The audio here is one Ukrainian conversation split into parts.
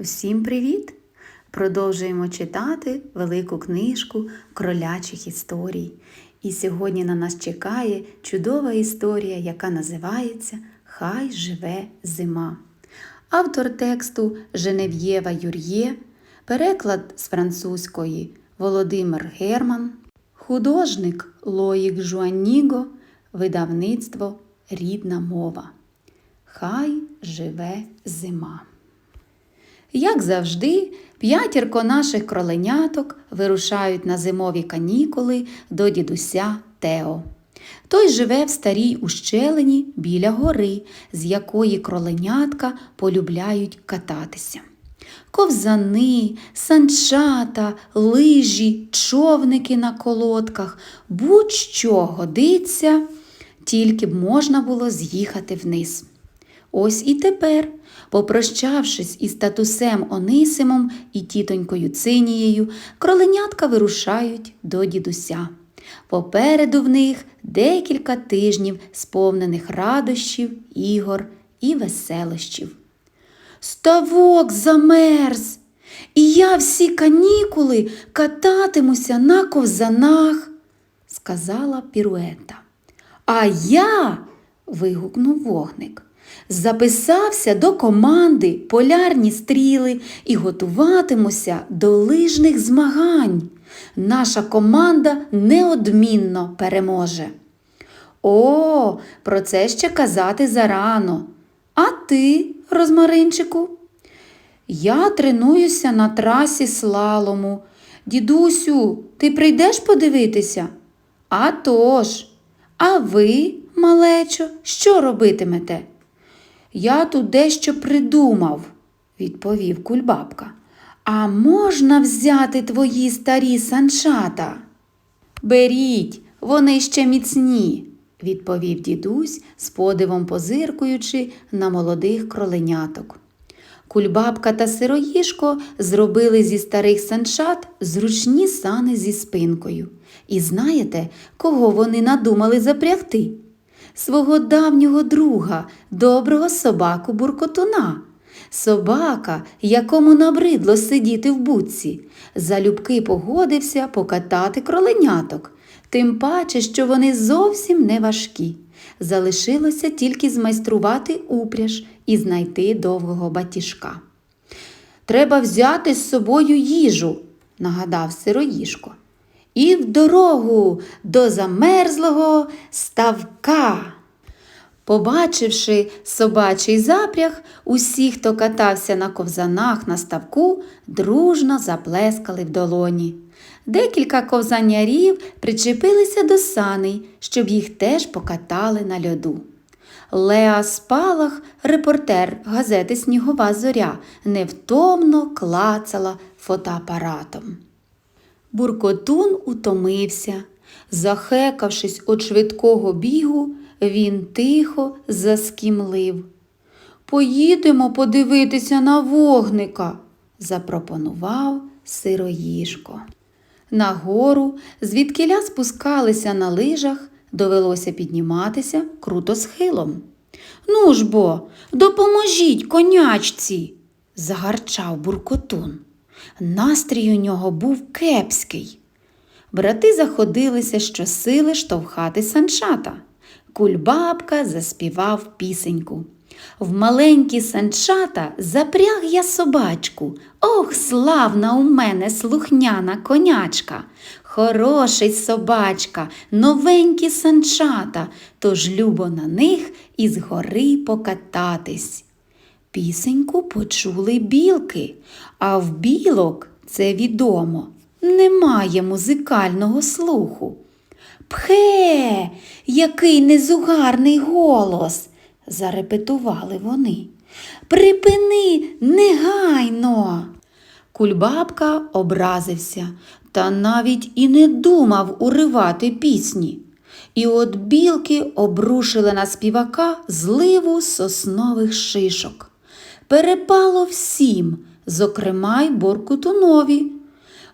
Всім привіт! Продовжуємо читати велику книжку кролячих історій. І сьогодні на нас чекає чудова історія, яка називається Хай живе зима. Автор тексту Женев'єва Юр'є, переклад з французької Володимир Герман, художник Лоїк Жуаніго, видавництво Рідна мова. Хай живе зима. Як завжди, п'ятірко наших кроленяток вирушають на зимові канікули до дідуся Тео. Той живе в старій ущелині біля гори, з якої кроленятка полюбляють кататися. Ковзани, санчата, лижі, човники на колодках, будь-що годиться, тільки б можна було з'їхати вниз. Ось і тепер, попрощавшись із татусем Онисимом і тітонькою Цинією, кроленятка вирушають до дідуся. Попереду в них декілька тижнів сповнених радощів, ігор і веселощів. Ставок замерз, і я всі канікули кататимуся на ковзанах, сказала Піруета. А я. вигукнув вогник. Записався до команди полярні стріли і готуватимуся до лижних змагань. Наша команда неодмінно переможе. О, про це ще казати зарано. А ти, розмаринчику? Я тренуюся на трасі слалому. Дідусю, ти прийдеш подивитися? «А тож, а ви, малечо, що робитимете? Я тут дещо придумав, відповів кульбабка. А можна взяти твої старі санчата? Беріть, вони ще міцні, відповів дідусь, з подивом позиркуючи на молодих кроленяток. Кульбабка та сироїшко зробили зі старих санчат зручні сани зі спинкою. І знаєте, кого вони надумали запрягти? Свого давнього друга, доброго собаку буркотуна. Собака, якому набридло сидіти в будці, залюбки погодився покатати кроленяток, тим паче, що вони зовсім не важкі. Залишилося тільки змайструвати упряж і знайти довгого батіжка. Треба взяти з собою їжу, нагадав сироїшко. І в дорогу до замерзлого ставка. Побачивши собачий запряг, усі, хто катався на ковзанах на ставку, дружно заплескали в долоні. Декілька ковзанярів причепилися до саней, щоб їх теж покатали на льоду. Леа Спалах, репортер газети Снігова зоря, невтомно клацала фотоапаратом. Буркотун утомився. Захекавшись від швидкого бігу, він тихо заскімлив. Поїдемо подивитися на вогника, запропонував сироїшко. Нагору, звідкиля спускалися на лижах, довелося підніматися круто схилом. Ну ж бо, допоможіть конячці, загарчав буркотун. Настрій у нього був кепський. Брати заходилися щосили штовхати санчата. Кульбабка заспівав пісеньку. В маленькі санчата запряг я собачку. Ох, славна у мене слухняна конячка. Хороший собачка, новенькі санчата, тож любо на них із гори покататись. Пісеньку почули білки, а в білок, це відомо, немає музикального слуху. Пхе, який незугарний голос, зарепетували вони. Припини негайно. Кульбабка образився та навіть і не думав уривати пісні. І от білки обрушили на співака зливу соснових шишок. Перепало всім, зокрема й Боркутунові.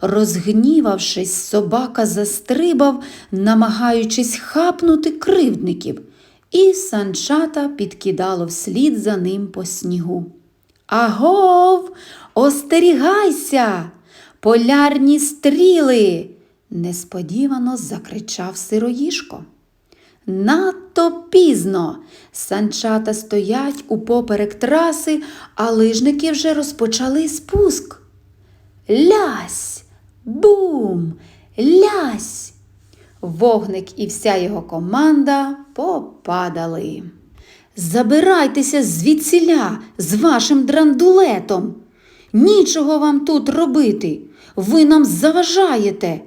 Розгнівавшись, собака застрибав, намагаючись хапнути кривдників, і санчата підкидало вслід за ним по снігу. Агов, остерігайся, полярні стріли. несподівано закричав сироїшко. Надто пізно. Санчата стоять упоперек траси, а лижники вже розпочали спуск. Лясь, бум, лясь. Вогник і вся його команда попадали. Забирайтеся звідсіля з вашим драндулетом. Нічого вам тут робити. Ви нам заважаєте,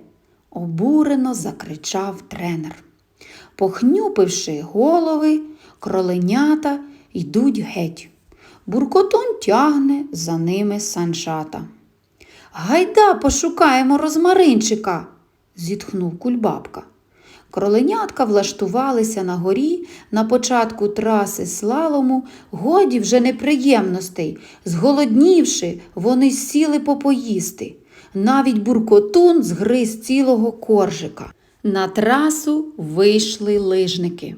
обурено закричав тренер. Похнюпивши голови, кроленята йдуть геть. Буркотун тягне за ними санчата. Гайда пошукаємо розмаринчика, зітхнув кульбабка. Кроленятка влаштувалися на горі на початку траси слалому, годі вже неприємностей. Зголоднівши, вони сіли попоїсти. Навіть буркотун згриз цілого коржика. На трасу вийшли лижники.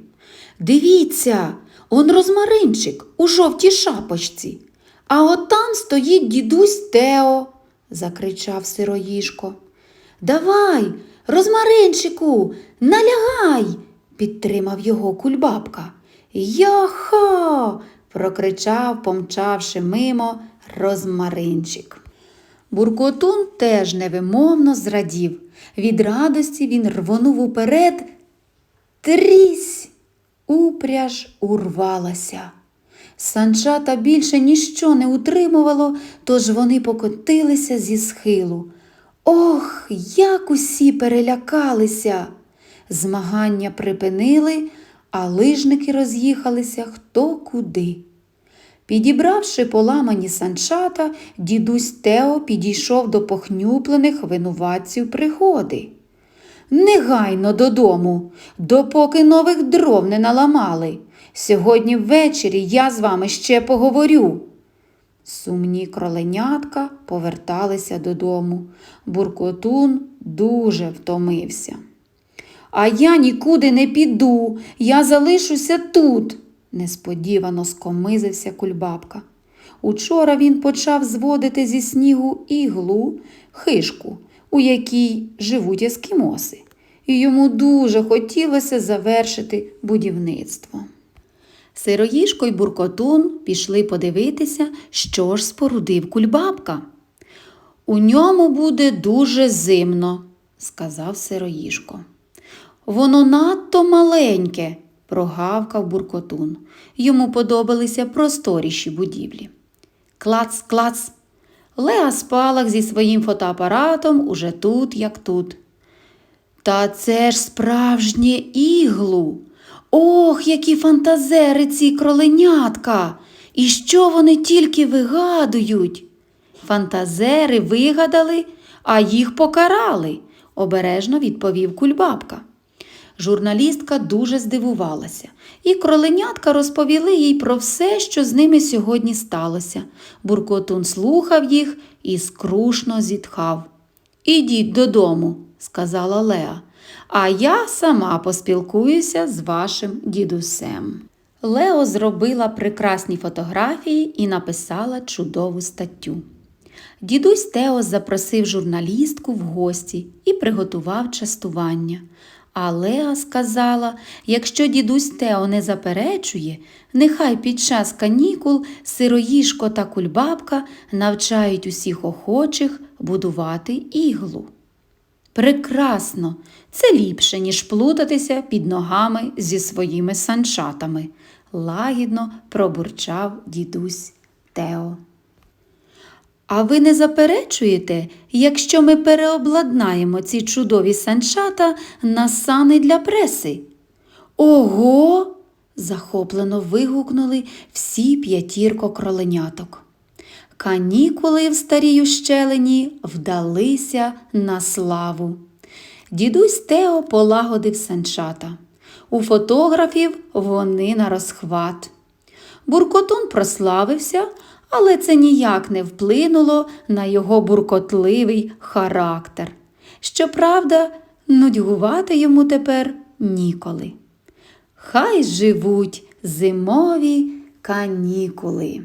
Дивіться, он розмаринчик у жовтій шапочці. А от там стоїть дідусь Тео, закричав сироїшко. Давай, розмаринчику, налягай, підтримав його кульбабка. Яха. прокричав, помчавши мимо розмаринчик. Буркотун теж невимовно зрадів. Від радості він рвонув уперед. Трісь! Упряж урвалася. Санчата більше ніщо не утримувало, тож вони покотилися зі схилу. Ох, як усі перелякалися. Змагання припинили, а лижники роз'їхалися хто куди. Підібравши поламані санчата, дідусь Тео підійшов до похнюплених винуватців пригоди. Негайно додому, допоки нових дров не наламали. Сьогодні ввечері я з вами ще поговорю. Сумні кроленятка поверталися додому. Буркотун дуже втомився. А я нікуди не піду, я залишуся тут, несподівано скомизився кульбабка. Учора він почав зводити зі снігу іглу, хишку, у якій живуть ескімоси, і йому дуже хотілося завершити будівництво. Сироїшко й буркотун пішли подивитися, що ж спорудив кульбабка. У ньому буде дуже зимно, сказав сироїшко. Воно надто маленьке, прогавкав буркотун. Йому подобалися просторіші будівлі. Клац, клац. Леа спалах зі своїм фотоапаратом уже тут, як тут. Та це ж справжнє іглу. Ох, які фантазери ці кроленятка! І що вони тільки вигадують? Фантазери вигадали, а їх покарали, обережно відповів кульбабка. Журналістка дуже здивувалася, і кроленятка розповіли їй про все, що з ними сьогодні сталося. Буркотун слухав їх і скрушно зітхав. Ідіть додому, сказала Леа, а я сама поспілкуюся з вашим дідусем. Лео зробила прекрасні фотографії і написала чудову статтю. Дідусь Тео запросив журналістку в гості і приготував частування. А Леа сказала, якщо дідусь Тео не заперечує, нехай під час канікул сироїшко та кульбабка навчають усіх охочих будувати іглу. Прекрасно, це ліпше, ніж плутатися під ногами зі своїми санчатами, лагідно пробурчав дідусь Тео. А ви не заперечуєте, якщо ми переобладнаємо ці чудові санчата на сани для преси? Ого! захоплено вигукнули всі п'ятірко кроленяток. Канікули в старій ущелині вдалися на славу. Дідусь Тео полагодив санчата. У фотографів вони на розхват. Буркотун прославився, але це ніяк не вплинуло на його буркотливий характер. Щоправда, нудьгувати йому тепер ніколи. Хай живуть зимові канікули.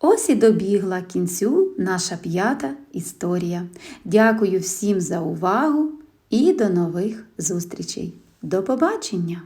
Ось і добігла кінцю наша п'ята історія. Дякую всім за увагу і до нових зустрічей. До побачення!